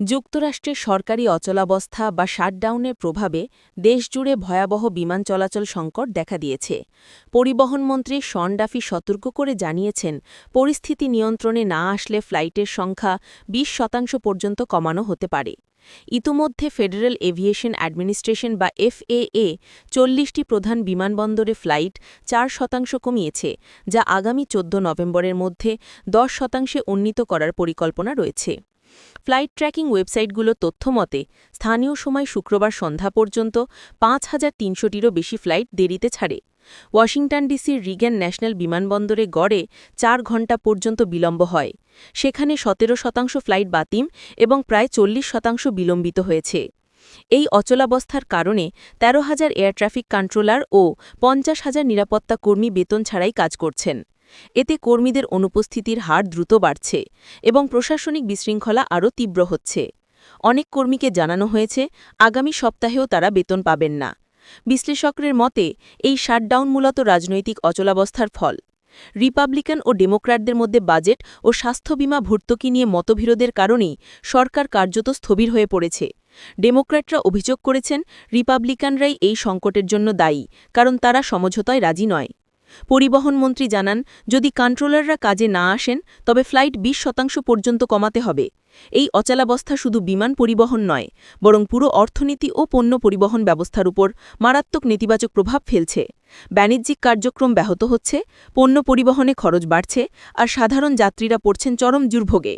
যুক্তরাষ্ট্রের সরকারি অচলাবস্থা বা শাটডাউনের প্রভাবে দেশজুড়ে ভয়াবহ বিমান চলাচল সংকট দেখা দিয়েছে। পরিবহনমন্ত্রী শন ডাফি সতর্ক করে জানিয়েছেন, পরিস্থিতি নিয়ন্ত্রণে না আসলে ফ্লাইটের সংখ্যা ২০ শতাংশ পর্যন্ত কমানো হতে পারে। ইতোমধ্যে ফেডারেল এভিয়েশন অ্যাডমিনিস্ট্রেশন বা এফএএ চল্লিশটি প্রধান বিমানবন্দরে ফ্লাইট চার শতাংশ কমিয়েছে, যা আগামী চোদ্দ নভেম্বরের মধ্যে দশ শতাংশে উন্নীত করার পরিকল্পনা রয়েছে। ফ্লাইট ট্র্যাকিং ওয়েবসাইটগুলো তথ্যমতে, স্থানীয় সময় শুক্রবার সন্ধ্যা পর্যন্ত পাঁচ হাজার তিনশোটিরও বেশি ফ্লাইট দেরিতে ছাড়ে। ওয়াশিংটন ডিসির রিগ্যান ন্যাশনাল বিমানবন্দরে গড়ে চার ঘণ্টা পর্যন্ত বিলম্ব হয়। সেখানে সতেরো শতাংশ ফ্লাইট বাতিম এবং প্রায় চল্লিশ শতাংশ বিলম্বিত হয়েছে। এই অচলাবস্থার কারণে তেরো হাজার এয়ার ট্রাফিক কন্ট্রোলার ও পঞ্চাশ হাজার নিরাপত্তা কর্মী বেতন ছাড়াই কাজ করছেন। এতে কর্মীদের অনুপস্থিতির হার দ্রুত বাড়ছে এবং প্রশাসনিক বিশৃঙ্খলা আরও তীব্র হচ্ছে। অনেক কর্মীকে জানানো হয়েছে, আগামী সপ্তাহেও তারা বেতন পাবেন না। বিশ্লেষকদের মতে, এই শাটডাউন মূলত রাজনৈতিক অচলাবস্থার ফল। রিপাবলিকান ও ডেমোক্র্যাটদের মধ্যে বাজেট ও স্বাস্থ্য বিমা ভর্তুকি নিয়ে মতবিরোধের কারণেই সরকার কার্যত স্থবির হয়ে পড়েছে। ডেমোক্র্যাটরা অভিযোগ করেছেন, রিপাবলিকানরাই এই সংকটের জন্য দায়ী, কারণ তারা সমঝোতায় রাজি নয়। পরিবহনমন্ত্রী জানান, যদি কন্ট্রোলাররা কাজে না আসেন, তবে ফ্লাইট ২০ শতাংশ পর্যন্ত কমাতে হবে। এই অচলাবস্থা শুধু বিমান পরিবহন নয়, বরং পুরো অর্থনীতি ও পণ্য পরিবহন ব্যবস্থার উপর মারাত্মক নেতিবাচক প্রভাব ফেলছে। বাণিজ্যিক কার্যক্রম ব্যাহত হচ্ছে, পণ্য পরিবহনে খরচ বাড়ছে, আর সাধারণ যাত্রীরা পড়ছেন চরম দুর্ভোগে।